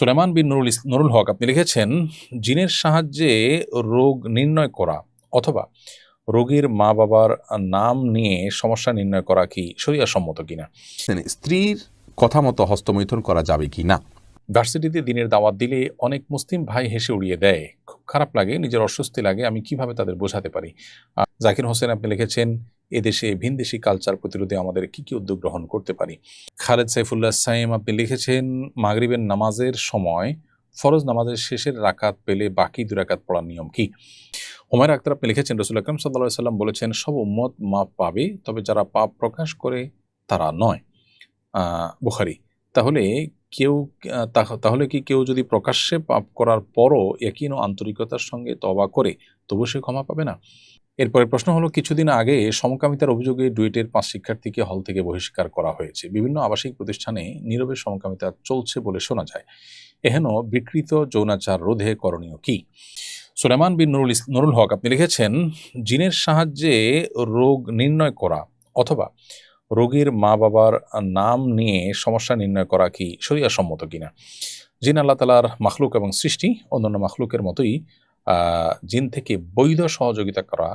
সুলেমান বিন নুরুল নুরুল হক আপনি লিখেছেন জিনের সাহায্যে রোগ নির্ণয় করা অথবা রোগীর মা বাবার নাম নিয়ে সমস্যা নির্ণয় করা কি শরিয়া সম্মত কিনা? মানে স্ত্রীর কথা মতো হস্তমৈথুন করা যাবে কি না? ভার্সিটিতে দিনের দাওয়াত দিলে অনেক মুসলিম ভাই হেসে উড়িয়ে দেয়। খুব খারাপ লাগে নিজের অস্বস্তি লাগে আমি কীভাবে তাদের বোঝাতে পারি? জাকির হোসেন আপনি লিখেছেন এদেশে ভিনদেশি কালচার প্রতিরোধে আমাদের কি কি উদ্যোগ গ্রহণ করতে পারি? খালেদ সাইফুল্লাহ সাইম আপনি লিখেছেন, মাগরিবের নামাজের সময় ফরজ নামাজের শেষের রাকাত পেলে বাকি দু রাকাত পড়ার নিয়ম কি? হুমায়ুন আক্তার আপনি লিখেছেন, রসুল আকরম সাল্লাহ সাল্লাম বলেছেন, সব উম্মত মাপ পাবে, তবে যারা পাপ প্রকাশ করে তারা নয়। বুখারি। তাহলে কেউ তাহলে কি কেউ যদি প্রকাশ্যে পাপ করার পরও একই আন্তরিকতার সঙ্গে তবা করে, তবু সে ক্ষমা পাবে না? এরপরে প্রশ্ন হলো, কিছুদিন আগে সমকামিতার অভিযোগে ডুয়েটের পাঁচ শিক্ষার্থীকে হল থেকে বহিষ্কার করা হয়েছে। বিভিন্ন আবাসিক প্রতিষ্ঠানে নীরবে সমকামিতা চলছে বলে শোনা যায়। এহেন বিকৃত যৌনাচার রোধে করণীয় কি? সুলেমান বিন নুরুল নুরুল হক, আপনি লিখেছেন, জিনের সাহায্যে রোগ নির্ণয় করা অথবা রোগীর মা বাবার নাম নিয়ে সমস্যা নির্ণয় করা কি শরিয়া সম্মত কিনা? জিন আল্লাহ তালার মাখলুক এবং সৃষ্টি, অন্যান্য মাখলুকের মতোই জিন থেকে বৈধ সহযোগিতা করা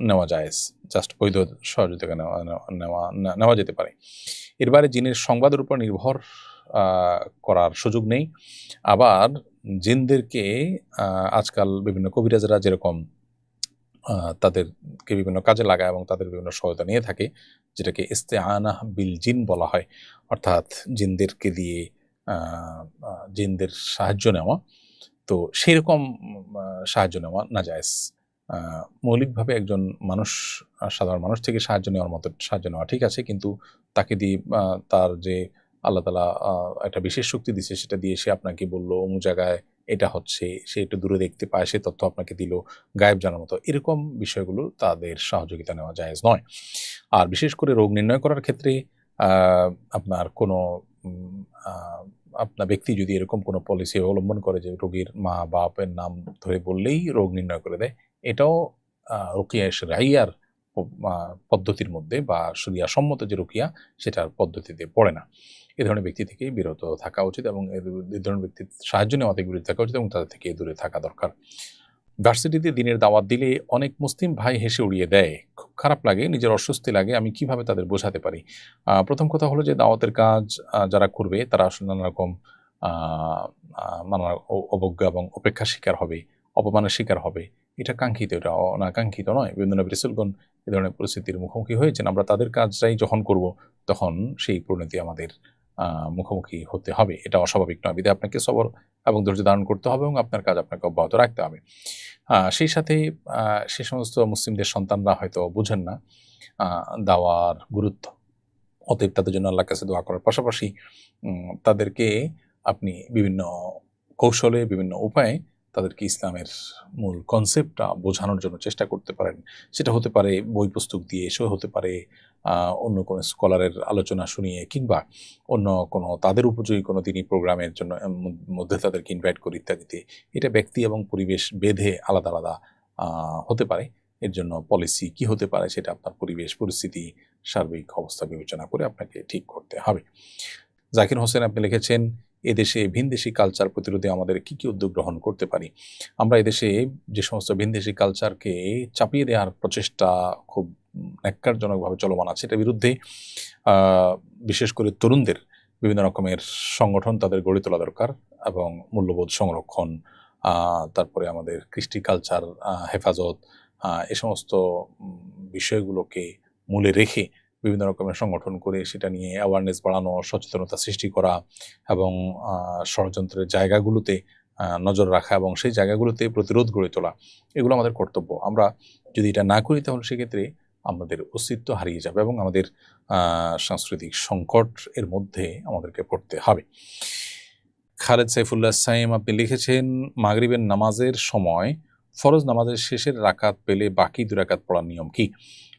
নেওয়া যায়। জাস্ট বৈধ সহযোগিতা নেওয়া নেওয়া, নেওয়া- যেতে পারে। এর বাইরে জিনের সংবাদের উপর নির্ভর করার সুযোগ নেই। আবার জিনদেরকে আজকাল বিভিন্ন কবিরাজরা যেরকম তাদেরকে বিভিন্ন কাজে লাগায় এবং তাদের বিভিন্ন সহায়তা নিয়ে থাকে, যেটাকে ইস্তেআনাহ বিল জিন বলা হয়। অর্থাৎ জিনদেরকে দিয়ে জিনদের সাহায্য নেওয়া। তো সেরকম সাহায্য নেওয়া না যায়। মৌলিকভাবে একজন মানুষ সাধারণ মানুষ থেকে সাহায্য নেওয়ার মতো, সাহায্য নেওয়া ঠিক আছে, কিন্তু তাকে দিয়ে তার যে আল্লাহ তালা একটা বিশেষ শক্তি দিচ্ছে সেটা দিয়ে সে আপনাকে বলল, অমুক জায়গায় এটা হচ্ছে, সে একটু দূরে দেখতে পায়, সে তথ্য আপনাকে দিল, গায়েব জানার মতো। এরকম বিষয়গুলো তাদের সহযোগিতা নেওয়া জায়েজ নয়। আর বিশেষ করে রোগ নির্ণয় করার ক্ষেত্রে আপনার কোনো আপনার ব্যক্তি যদি এরকম কোনো পলিসি অবলম্বন করে যে রোগীর মা, বাপের নাম ধরে বললেই রোগ নির্ণয় করে দেয়, এটাও রুকিয়া রাইয়ার পদ্ধতির মধ্যে বা সুরিয়া সম্মত যে রুকিয়া, সেটার পদ্ধতিতে পড়ে না। এ ধরনের ব্যক্তি থেকে বিরত থাকা উচিত এবং এ ধরনের ব্যক্তির সাহায্য নেওয়া থেকে বিরত থাকা উচিত এবং তাদের থেকে দূরে থাকা দরকার। ভার্সিটিতে দিনের দাওয়াত দিলে অনেক মুসলিম ভাই হেসে উড়িয়ে দেয়। খুব খারাপ লাগে, নিজের অস্বস্তি লাগে, আমি কীভাবে তাদের বোঝাতে পারি? প্রথম কথা হলো যে দাওয়াতের কাজ যারা করবে তারা আসলে নানা রকম নানা অবজ্ঞা এবং উপেক্ষার শিকার হবে, অপমানের শিকার হবে। এটা কাঙ্ক্ষিত, এটা অনাকাঙ্ক্ষিত নয়। বিভিন্ন নবী এ ধরনের পরিস্থিতির মুখোমুখি হয়েছেন। আমরা তাদের কাজটাই যখন করব, তখন সেই পরিণতি আমাদের মুখোমুখি হতে হবে। এটা অস্বাভাবিক নয়। বিধে আপনাকে সবর এবং ধৈর্য ধারণ করতে হবে এবং আপনার কাজ আপনাকে অব্যাহত রাখতে হবে। সেই সাথে সে সমস্ত মুসলিমদের সন্তানরা হয়তো বুঝেন না দাওয়ার গুরুত্ব। অতএব তাদের জন্য আল্লাহ কাছে দোয়া করার পাশাপাশি তাদেরকে আপনি বিভিন্ন কৌশলে, বিভিন্ন উপায়ে তাদেরকে ইসলামের মূল কনসেপ্টটা বোঝানোর জন্য চেষ্টা করতে পারেন। সেটা হতে পারে বই পুস্তক দিয়ে এসেও হতে পারে অন্য কোনো স্কলারের আলোচনা শুনিয়ে কিংবা অন্য কোনো, তাদের উপযোগী কোনো তিনি প্রোগ্রামের জন্য মধ্যে তাদেরকে ইনভাইট করি ইত্যাদিতে। এটা ব্যক্তি এবং পরিবেশ বেঁধে আলাদা আলাদা হতে পারে। এর জন্য পলিসি কি হতে পারে সেটা আপনার পরিবেশ, পরিস্থিতি, সার্বিক অবস্থা বিবেচনা করে আপনাকে ঠিক করতে হবে। জাকির হোসেন, আপনি লিখেছেন এদেশে ভিনদেশি কালচার প্রতিরোধে আমাদের কি কি উদ্যোগ গ্রহণ করতে পারি? আমরা এদেশে যে সমস্ত ভিনদেশি কালচারকে চাপিয়ে দেওয়ার প্রচেষ্টা খুব ন্যাক্কারজনকভাবে চলমান আছে, এটার বিরুদ্ধে বিশেষ করে তরুণদের বিভিন্ন রকমের সংগঠন তাদের গড়ে তোলা দরকার এবং মূল্যবোধ সংরক্ষণ তারপরে আমাদের কৃষ্টি কালচার হেফাজত এ সমস্ত বিষয়গুলোকে মূলে রেখে বিভিন্ন রকমের সংগঠন করে সেটা নিয়ে অ্যাওয়ারনেস বাড়ানো, সচেতনতা সৃষ্টি করা এবং ষড়যন্ত্রের জায়গাগুলোতে নজর রাখা এবং সেই জায়গাগুলোতে প্রতিরোধ গড়ে তোলা, এগুলো আমাদের কর্তব্য। আমরা যদি এটা না করি তাহলে সেক্ষেত্রে আমাদের অস্তিত্ব হারিয়ে যাবে এবং আমাদের সাংস্কৃতিক সংকট এর মধ্যে আমাদেরকে পড়তে হবে। খালেদ সাইফুল্লাহ সাইম আপনি লিখেছেন, মাগরিবের নামাজের সময় ফরজ নামাজের শেষের রাকাত পেলে বাকি দু রাকাত পড়ার নিয়ম কি?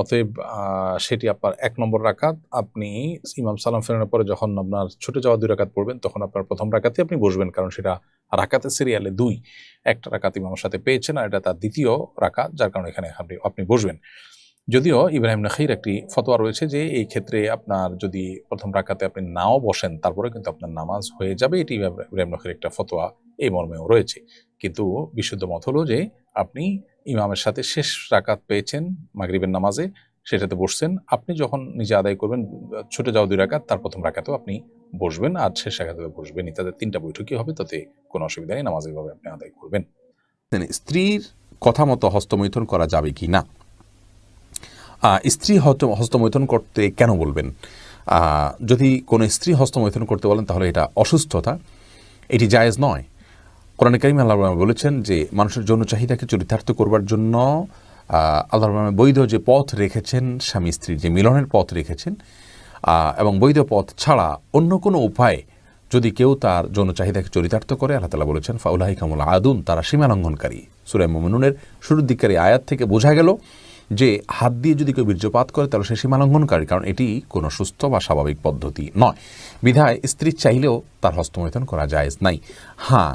অতএব সেটি আপনার এক নম্বর রাকাত। আপনি ইমাম সালাম ফেরানোর পরে যখন আপনার ছুটে যাওয়া দুই রাকাত পড়বেন, তখন আপনার প্রথম রাকাতে আপনি বসবেন, কারণ সেটা রাকাতে সিরিয়ালে দুই। একটা রাকাত ইমামের সাথে পেয়েছেন আর এটা তার দ্বিতীয় রাকাত, যার কারণে এখানে আপনি আপনি বসবেন। যদিও ইব্রাহিম নখির একটি ফতোয়া রয়েছে যে, এই ক্ষেত্রে আপনার যদি প্রথম রাকাতে আপনি নাও বসেন তারপরে কিন্তু আপনার নামাজ হয়ে যাবে। এটি ইব্রাহিম নখির একটা ফতোয়া, এই মর্মেও রয়েছে। কিন্তু বিশুদ্ধ মত হলো যে, আপনি ইমামের সাথে শেষ রাকাত পেয়েছেন মাগরিবের নামাজে, সেটাতে বসছেন। আপনি যখন নিজে আদায় করবেন, ছুটে যাওয়া দুই রাকাত, তার প্রথম রাকাতেও আপনি বসবেন, আর শেষ রাকাতে বসবেন। তাদের তিনটা বৈঠকই হবে, তাতে কোনো অসুবিধা নেই, নামাজ এইভাবে আপনি আদায় করবেন। স্ত্রীর কথা মতো হস্তমৈথন করা যাবে কি না? স্ত্রী হস্ত- হস্তমৈথুন করতে কেন বলবেন? যদি কোনো স্ত্রী হস্তমৈথন করতে বলেন, তাহলে এটা অসুস্থতা। এটি জায়েজ নয়। কোরআন করিম আল্লাহ বলেছেন যে, মানুষের যৌন চাহিদাকে চরিতার্থ করবার জন্য আল্লাহ রহমান বৈধ যে পথ রেখেছেন স্বামী স্ত্রীর যে মিলনের পথ রেখেছেন এবং বৈধ পথ ছাড়া অন্য কোনো উপায়ে যদি কেউ তার যৌন চাহিদাকে চরিতার্থ করে, আল্লাহ তালা বলেছেন ফাউলাহি কামুল আদুন, তারা সীমা লঙ্ঘনকারী সুরাই মোমিনুনের শুরুর দিককার আয়াত থেকে বোঝা গেল যে, হাত দিয়ে যদি কেউ বীর্যপাত করে, তাহলে সে সীমা লঙ্ঘনকারী কারণ এটি কোনো সুস্থ বা স্বাভাবিক পদ্ধতি নয়। বিধায় স্ত্রী চাইলেও তার হস্তমৈথন করা যায় নাই। হ্যাঁ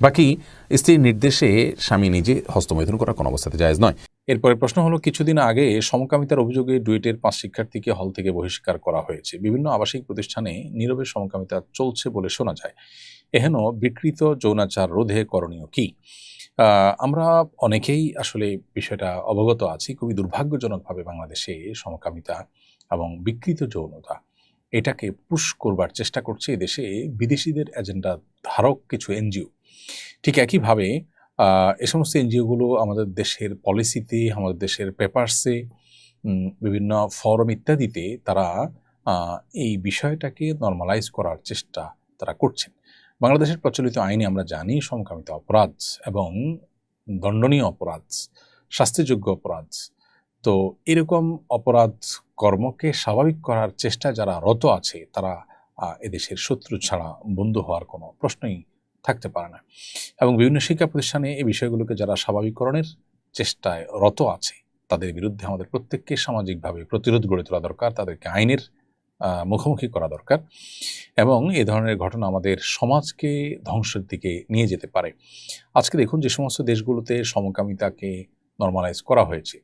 বাকি স্ত্রীর নির্দেশে স্বামী নিজে হস্তমৈথুন করা কোনো অবস্থাতে জায়েজ নয়। এরপরে প্রশ্ন হলো, কিছুদিন আগে সমকামিতার অভিযোগে ডুয়েটের পাঁচ শিক্ষার্থীকে হল থেকে বহিষ্কার করা হয়েছে। বিভিন্ন আবাসিক প্রতিষ্ঠানে নীরবে সমকামিতা চলছে বলে শোনা যায়। এহেন বিকৃত যৌনাচার রোধে করণীয় কি? আমরা অনেকেই আসলে বিষয়টা অবগত আছি। খুবই দুর্ভাগ্যজনকভাবে বাংলাদেশে সমকামিতা এবং বিকৃত যৌনতা এটাকে পুশ করবার চেষ্টা করছে এদেশে বিদেশিদের এজেন্ডা ধারক কিছু এনজিও ঠিক একইভাবে এ সমস্ত এনজিওগুলো আমাদের দেশের পলিসিতে আমাদের দেশের পেপারসে বিভিন্ন ফরম ইত্যাদিতে তারা এই বিষয়টাকে নর্মালাইজ করার চেষ্টা তারা করছেন। বাংলাদেশের প্রচলিত আইনে আমরা জানি সমকামিতা অপরাধ এবং দণ্ডনীয় অপরাধ, শাস্তিযোগ্য অপরাধ তো এরকম অপরাধ কর্মকে স্বাভাবিক করার চেষ্টা যারা রত আছে, তারা এদেশের শত্রু ছাড়া বন্ধু হওয়ার কোনো প্রশ্নই থাকতে পারে না। এবং বিভিন্ন শিক্ষা প্রতিষ্ঠানে এই বিষয়গুলোকে যারা স্বাভাবিককরণের চেষ্টায় রত আছে, তাদের বিরুদ্ধে আমাদের প্রত্যেককে সামাজিকভাবে প্রতিরোধ গড়ে তোলা দরকার, তাদেরকে আইনের মুখোমুখি করা দরকার এবং এ ধরনের ঘটনা আমাদের সমাজকে ধ্বংসের দিকে নিয়ে যেতে পারে। আজকে দেখুন যে সমস্ত দেশগুলোতে সমকামিতাকে নর্মালাইজ করা হয়েছে।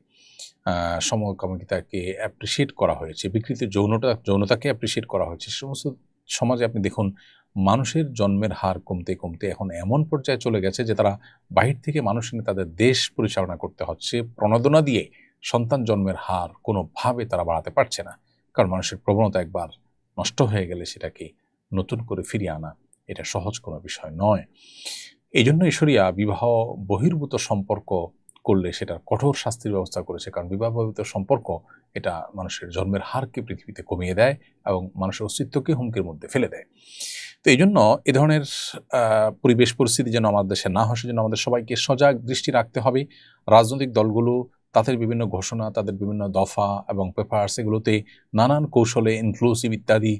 সমকামিতাকে অ্যাপ্রিসিয়েট করা হয়েছে। বিকৃত যৌনতা, যৌনতাকে অ্যাপ্রিসিয়েট করা হয়েছে। সমস্ত সমাজে আপনি দেখুন, মানুষের জন্মের হার কমতে কমতে এখন এমন পর্যায়ে চলে গেছে যে তারা বাহির থেকে মানুষ এনে তাদের দেশ পরিচালনা করতে হচ্ছে। প্রণোদনা দিয়ে সন্তান জন্মের হার কোনোভাবে তারা বাড়াতে পারছে না। কারণ মানুষের প্রবণতা একবার নষ্ট হয়ে গেলে সেটাকে নতুন করে ফিরিয়ে আনা এটা সহজ কোনো বিষয় নয়। এই জন্য ঈশ্বরিয়া বিবাহ বহির্ভূত সম্পর্ক করলে সেটা কঠোর শাস্তির ব্যবস্থা করেছে। কারণ বিবাহ বহির্ভূত সম্পর্ক এটা মানুষের জন্মের হারকে পৃথিবীতে কমিয়ে দেয় এবং মানুষের অস্তিত্বকে হুমকির মধ্যে ফেলে দেয়। তো এই জন্য এ ধরনের পরিবেশ পরিস্থিতি যেন আমাদের দেশে না হয়, সেজন্য আমাদের সবাইকে সজাগ দৃষ্টি রাখতে হবে। রাজনৈতিক দলগুলো, তাদের বিভিন্ন ঘোষণা, তাদের বিভিন্ন দফা এবং পেপার্স এগুলোতে নানান কৌশলে ইনক্লুসিভ ইত্যাদি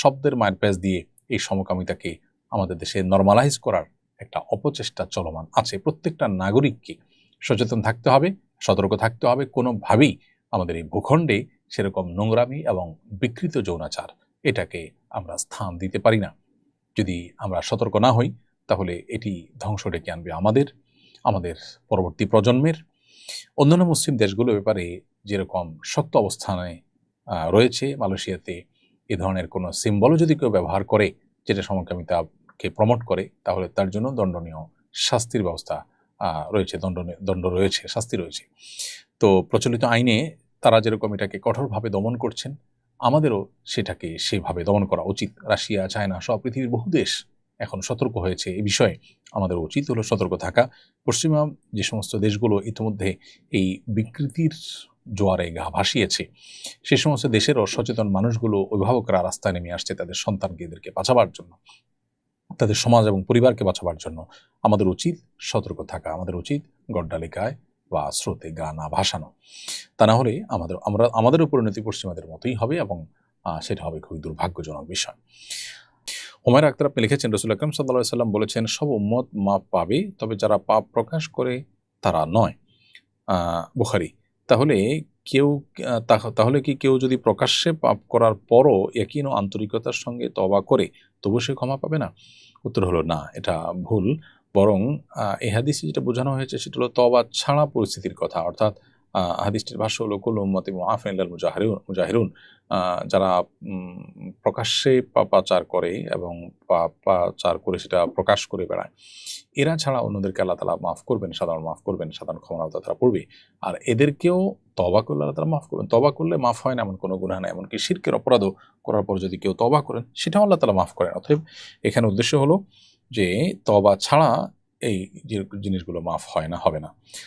শব্দের মায়ের প্যাচ দিয়ে এই সমকামিতাকে আমাদের দেশে নর্মালাইজ করার একটা অপচেষ্টা চলমান আছে। প্রত্যেকটা নাগরিককে সচেতন থাকতে হবে, সতর্ক থাকতে হবে। কোনোভাবেই আমাদের এই ভূখণ্ডে সেরকম নোংরামি এবং বিকৃত যৌনাচার এটাকে আমরা স্থান দিতে পারি না। যদি আমরা সতর্ক না হই, তাহলে এটি ধ্বংস ডেকে আনবে আমাদের আমাদের পরবর্তী প্রজন্মের। অন্যান্য মুসলিম দেশগুলো ব্যাপারে যেরকম শক্ত অবস্থানে রয়েছে মালয়েশিয়াতে, এ ধরনের কোনো সিম্বলও যদি কেউ ব্যবহার করে, যেটা সমকামিতাকে প্রমোট করে, তাহলে তার জন্য দণ্ডনীয় শাস্তির ব্যবস্থা রয়েছে দণ্ডনীয় দণ্ড রয়েছে, শাস্তি রয়েছে। তো প্রচলিত আইনে তারা যেরকম এটাকে কঠোরভাবে দমন করছেন, আমাদেরও সেটাকে সেভাবে দমন করা উচিত। রাশিয়া, চায়না সব পৃথিবীর বহু দেশ এখন সতর্ক হয়েছে এ বিষয়ে। আমাদের উচিত হলো সতর্ক থাকা। পশ্চিমা যে সমস্ত দেশগুলো ইতিমধ্যে এই বিকৃতির জোয়ারে গা ভাসিয়েছে, সে সমস্ত দেশেরও সচেতন মানুষগুলো অভিভাবকরা রাস্তায় নেমে আসছে তাদের সন্তানকে এদেরকে বাঁচাবার জন্য। তাদের সমাজ এবং পরিবারকে বাঁচাবার জন্য আমাদের উচিত সতর্ক থাকা, আমাদের উচিত গড্ডালিকায় বা স্রোতে গা না ভাসানো। তা না হলে আমাদের, আমরা আমাদেরও পরিণতি পশ্চিমাদের মতোই হবে এবং সেটা হবে খুবই দুর্ভাগ্যজনক বিষয়। হুমায়ুন আক্তার আপনি লিখেছেন, রসুল আকরম সাল্লাহ সাল্লাম বলেছেন, সব উম্মত মাপ পাবে, তবে যারা পাপ প্রকাশ করে তারা নয়। বুখারি। তাহলে কেউ তাহলে কি কেউ যদি প্রকাশ্যে পাপ করার পরও একই আন্তরিকতার সঙ্গে তবা করে তবু সে ক্ষমা পাবে না? উত্তর হলো, না, এটা ভুল। বরং এহাদিসে যেটা বোঝানো হয়েছে সেটা হলো তবা ছাড়া পরিস্থিতির কথা। অর্থাৎ হাদিসটির ভাষ্য হলো কুল উম্মতি মুআফিন মুজাহিরুন মুজাহিরুন। যারা প্রকাশ্যে পাপাচার করে এবং পাপাচার করে সেটা প্রকাশ করে বেড়ায়, এরা ছাড়া অন্যদেরকে আল্লাহ তালা মাফ করবেন, সাধারণ মাফ করবেন, সাধারণ ক্ষমা তারা পড়বে আর এদেরকেও তবা করলে আল্লাহ তালা মাফ করবেন। তবা করলে মাফ হয় না, এমন কোনো গুণা নাই। এমনকি শিরকের অপরাধও করার পর যদি কেউ তবা করেন, সেটাও আল্লাহ তালা মাফ করেন। অতএব এখানে উদ্দেশ্য হলো যে তবা ছাড়া এই জিনিসগুলো মাফ হয় না, হবে না।